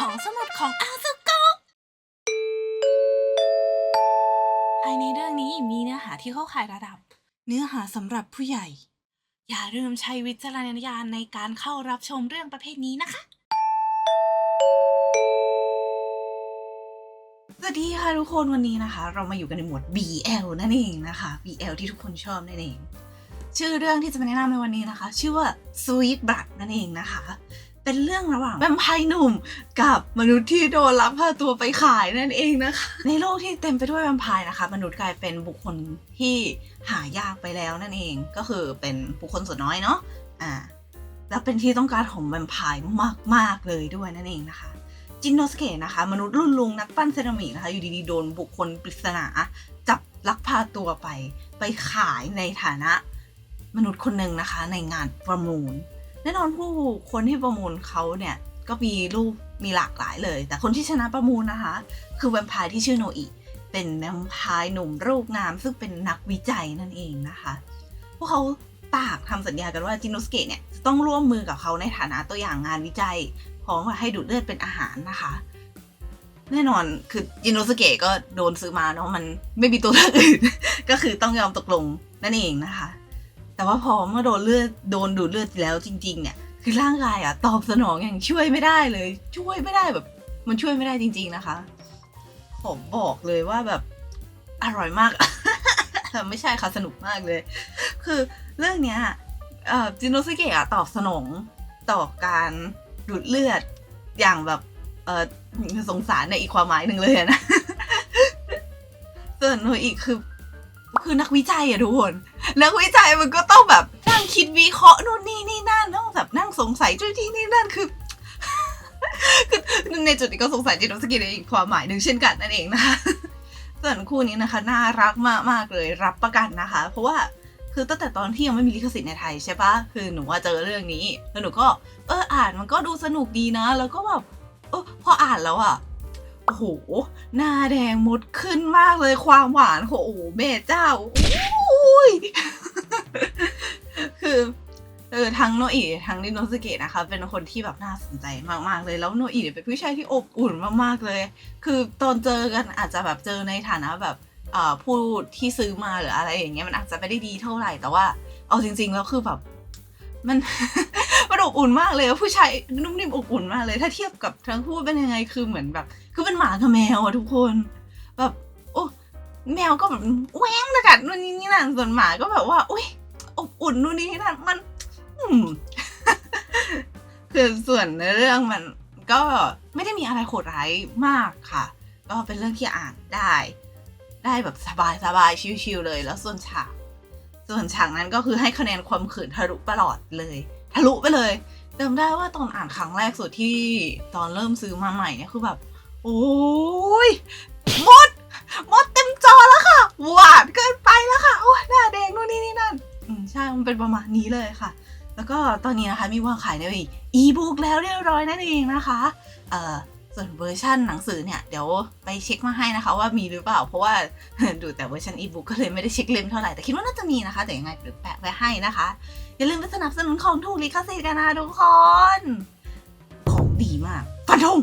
ห้องสมุดของอาซุโกะภายในเรื่องนี้มีเนื้อหาที่เข้าข่ายระดับ เนื้อหาสำหรับผู้ใหญ่ อย่าลืมใช้วิจารณญาณในการเข้ารับชมเรื่องประเภทนี้นะคะ สวัสดีค่ะทุกคนวันนี้นะคะ เรามาอยู่กันในหมวด BL นั่นเองนะคะ BL ที่ทุกคนชอบนั่นเองชื่อเรื่องที่จะมาแนะนำในวันนี้นะคะ ชื่อว่า Sweet Blood นั่นเองนะคะ เป็นเรื่องระหว่างแวมไพร์หนุ่มกับมนุษย์ที่โดนลักพาตัวไปขายนั่นเองนะคะ ในโลกที่เต็มไปด้วยแวมไพร์นะคะ มนุษย์กลายเป็นบุคคลที่หายากไปแล้วนั่นเอง ก็คือเป็นบุคคลส่วนน้อยเนาะอ่าแล้วเป็นที่ต้องการของแวมไพร์มาก ๆ เลยด้วยนั่นเองนะคะ จินโนสเกะนะคะ มนุษย์รุ่นลุงนักปั้นเซรามิกนะคะ อยู่ดีๆ โดนบุคคลปริศนาจับลักพาตัวไป ไปขายในฐานะมนุษย์คนหนึ่งนะคะ ในงานประมูล แน่นอนผู้คนที่ประมูลเขาเนี่ยก็มีรูปมีหลากหลายเลย แต่คนที่ชนะประมูลนะคะ คือแวมไพร์ที่ชื่อโนอิเป็นแวมไพร์หนุ่มรูปงาม ซึ่งเป็นนักวิจัยนั่นเองนะคะ พวกเขาปากทำสัญญากันว่าจินโนสเกะเนี่ยจะต้องร่วมมือกับเขาในฐานะตัวอย่างงานวิจัย พร้อมกับให้ดูดเลือดเป็นอาหารนะคะ แน่นอนคือจินโนสเกะก็โดนซื้อมาเนาะมันไม่มีตัวเลือกอื่น ก็คือต้องยอมตกลงนั่นเองนะคะ แต่ว่าพอเมื่อโดนเลือดโดนดูดเลือดแล้วจริง ๆ เนี่ย คือร่างกายอะตอบสนองอย่างช่วยไม่ได้เลย ช่วยไม่ได้แบบ มันช่วยไม่ได้จริง ๆนะคะ ผมบอกเลยว่าแบบอร่อยมาก ไม่ใช่ค่ะสนุกมากเลย คือเรื่องเนี้ยจินโนสเกะอะตอบสนองต่อการดูดเลือดอย่างแบบเออสงสารในอีกความหมายหนึ่งเลยนะ ส่วนโนอีกคือ คือนักวิจัยอะทุกคน นักวิจัยมันก็ต้องแบบนั่งคิดวิเคราะห์นู่นนี่นี่นั่นต้องแบบนั่งสงสัยจุดที่นี่นั่นคือคือในจุดนี้ก็สงสัยจินโนสเกะในอีกความหมายหนึ่งเช่นกันนั่นเองนะคะส่วนคู่นี้นะคะน่ารักมากมากเลยรับประกันนะคะ เพราะว่าคือตั้งแต่ตอนที่ยังไม่มีลิขสิทธิ์ในไทยใช่ปะคือหนูว่าเจอเรื่องนี้ แล้วหนูก็ เอออ่านมันก็ดูสนุกดีนะ แล้วก็แบบเออพออ่านแล้วอะ โอ้โห หน้าแดงมดขึ้นมากเลยความหวานโอ้โหแม่เจ้าอุ้ยคือเออทั้งโนอิทั้งนิโนสเกะนะคะเป็นคนที่แบบน่าสนใจมากๆเลยแล้วโนอิเนี่ยเป็นผู้ชายที่อบอุ่นมากๆเลย คือตอนเจอกันอาจจะแบบเจอในฐานะแบบเอ่อผู้ที่ซื้อมาหรืออะไรอย่างเงี้ยมันอาจจะไม่ได้ดีเท่าไหร่แต่ว่า เอาจริงๆแล้วคือแบบมัน มันอบอุ่นมากเลยผู้ชายนุ่มนิ่มอบอุ่นมากเลย ถ้าเทียบกับทั้งคู่เป็นยังไงคือเหมือนแบบ คือเป็นหมากับแมวอะทุกคน แบบโอ้แมวก็แบบแหวงนะกัดนู่นนี่นั่นส่วนหมาก็แบบว่าอุ้ยอบอุ่นนู่นนี่นั่นมัน อืมคือส่วนในเรื่องมันก็ไม่ได้มีอะไรโหดร้ายมากค่ะ ก็เป็นเรื่องที่อ่านได้ ได้แบบสบายสบายชิวๆเลย แล้วส่วนฉาก ส่วนฉากนั้นก็คือให้คะแนนความขินทะลุประหลอดเลย ทะลุไปเลยจำได้ว่าตอนอ่านครั้งแรกสุดที่ตอนเริ่มซื้อมาใหม่เนี่ยคือแบบ โอ้ยมดมดเต็มจอแล้วค่ะหวานเกินไปแล้วค่ะโอ้ยหน้าแดงนู่นนี่นี่นั่นอืมใช่มันเป็นประมาณนี้เลยค่ะ แล้วก็ตอนนี้นะคะมีวางขายในอีบุ๊กแล้วเรียบร้อยนั่นเองนะคะ เอ่อ ส่วนเวอร์ชันหนังสือเนี่ย เดี๋ยวไปเช็คมาให้นะคะว่ามีหรือเปล่า เพราะว่าดูแต่เวอร์ชันอีบุ๊กก็เลยไม่ได้เช็คเล่มเท่าไหร่ แต่คิดว่าน่าจะมีนะคะ แต่ยังไงเดี๋ยวแปะไว้ให้นะคะ อย่าลืมไปสนับสนุนของถูกลิขสิทธิ์กันนะทุกคน ของดีมากฟันธง